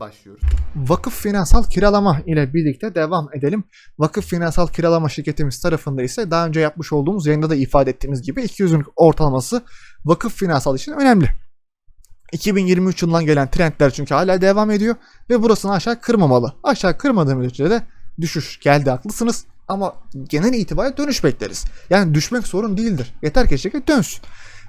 başlıyoruz. Vakıf Finansal Kiralama ile birlikte devam edelim. Vakıf Finansal Kiralama şirketimiz tarafında ise daha önce yapmış olduğumuz yayında da ifade ettiğimiz gibi 200 günlük ortalaması Vakıf Finansal için önemli. 2023 yılından gelen trendler çünkü hala devam ediyor ve burasını aşağı kırmamalı. Aşağı kırmadığı müddetçe de düşüş geldi haklısınız ama genel itibariyle dönüş bekleriz. Yani düşmek sorun değildir. Yeter ki şirket dönsün.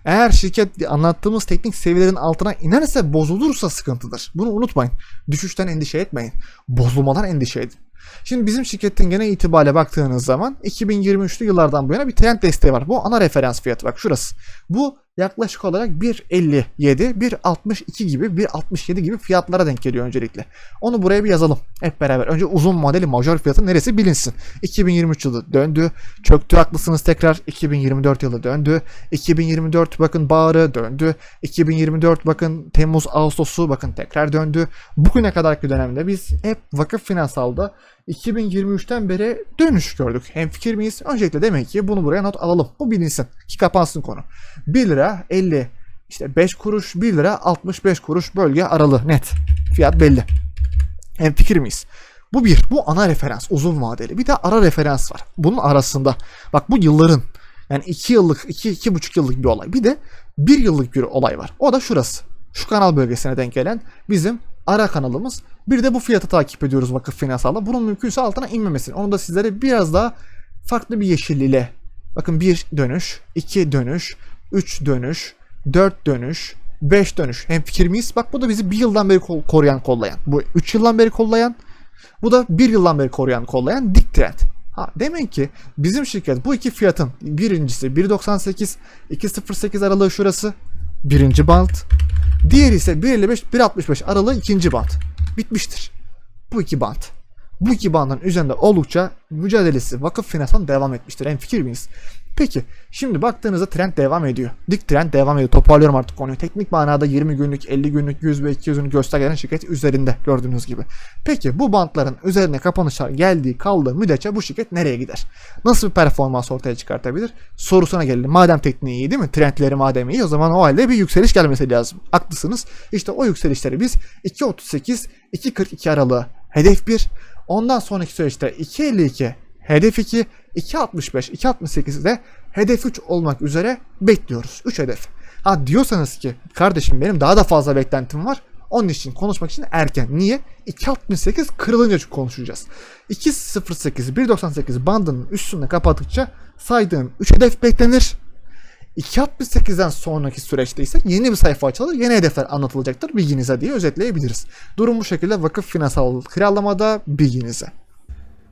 Eğer şirket anlattığımız teknik seviyelerin altına inerse bozulursa sıkıntıdır. Bunu unutmayın. Düşüşten endişe etmeyin. Bozulmadan endişe edin. Şimdi bizim şirketin genel itibariyle baktığınız zaman 2023'lü yıllardan bu yana bir trend desteği var. Bu ana referans fiyatı bak şurası. Bu yaklaşık olarak 1.57, 1.62 gibi, 1.67 gibi fiyatlara denk geliyor öncelikle. Onu buraya bir yazalım hep beraber. Önce uzun modeli major fiyatı neresi bilinsin. 2023 yılı döndü. Çöktü haklısınız tekrar. 2024 yılı döndü. 2024 bakın bağrı döndü. 2024 bakın Temmuz Ağustos'u bakın tekrar döndü. Bugüne kadarki dönemde biz hep vakıf finansalda 2023'ten beri dönüş gördük. Hem fikir miyiz? Öncelikle demek ki bunu buraya not alalım. Bu bilinsin ki kapansın konu. 1 lira 50 işte 5 kuruş 1 lira 65 kuruş bölge aralığı net. Fiyat belli. Hem fikir miyiz? Bu bir. Bu ana referans uzun vadeli. Bir de ara referans var. Bunun arasında bak bu yılların yani 2 yıllık 2 iki, 2,5 yıllık bir olay. Bir de 1 yıllık bir olay var. O da şurası. Şu kanal bölgesine denk gelen bizim ara kanalımız. Bir de bu fiyatı takip ediyoruz vakıf finansalda. Bunun mümkünse altına inmemesini. Onu da sizlere biraz daha farklı bir yeşil ile bakın bir dönüş, iki dönüş, üç dönüş, dört dönüş, 5 dönüş. Hem fikir miyiz? Bak bu da bizi bir yıldan beri kol- koruyan, kollayan. Bu 3 yıldan beri kollayan. Bu da bir yıldan beri koruyan, kollayan dik trend. Ha, demek ki bizim şirket bu iki fiyatın birincisi 1.98 2.08 aralığı şurası birinci band. Diğeri ise 1.55 1.65 aralığı ikinci band. Bitmiştir. Bu iki band. Bu iki bandın üzerinde oldukça mücadelesi vakıf finansal devam etmiştir. En fikir miyiz? Peki şimdi baktığınızda trend devam ediyor. Dik trend devam ediyor. Toparlıyorum artık konuyu. Teknik manada 20 günlük, 50 günlük, 100 ve 200 günlük göstergelerin şirket üzerinde gördüğünüz gibi. Peki bu bantların üzerine kapanışlar geldiği kaldığı müddetçe bu şirket nereye gider? Nasıl bir performans ortaya çıkartabilir? Sorusuna gelelim. Madem tekniği iyi değil mi? Trendleri madem iyi o zaman o halde bir yükseliş gelmesi lazım. Haklısınız. İşte o yükselişleri biz 2.38, 2.42 aralığı hedef 1. Ondan sonraki süreçte 2.52 hedef 2, 2.65, 2.68'de hedef 3 olmak üzere bekliyoruz. 3 hedef. Ha diyorsanız ki kardeşim benim daha da fazla beklentim var. Onun için konuşmak için erken. Niye? 2.68 kırılınca konuşacağız. 2.08, 1.98 bandının üstünde kapattıkça saydığım 3 hedef beklenir. 2.68'den sonraki süreçte ise yeni bir sayfa açılır, yeni hedefler anlatılacaktır bilginize diye özetleyebiliriz. Durum bu şekilde vakıf finansal kiralamada bilginize.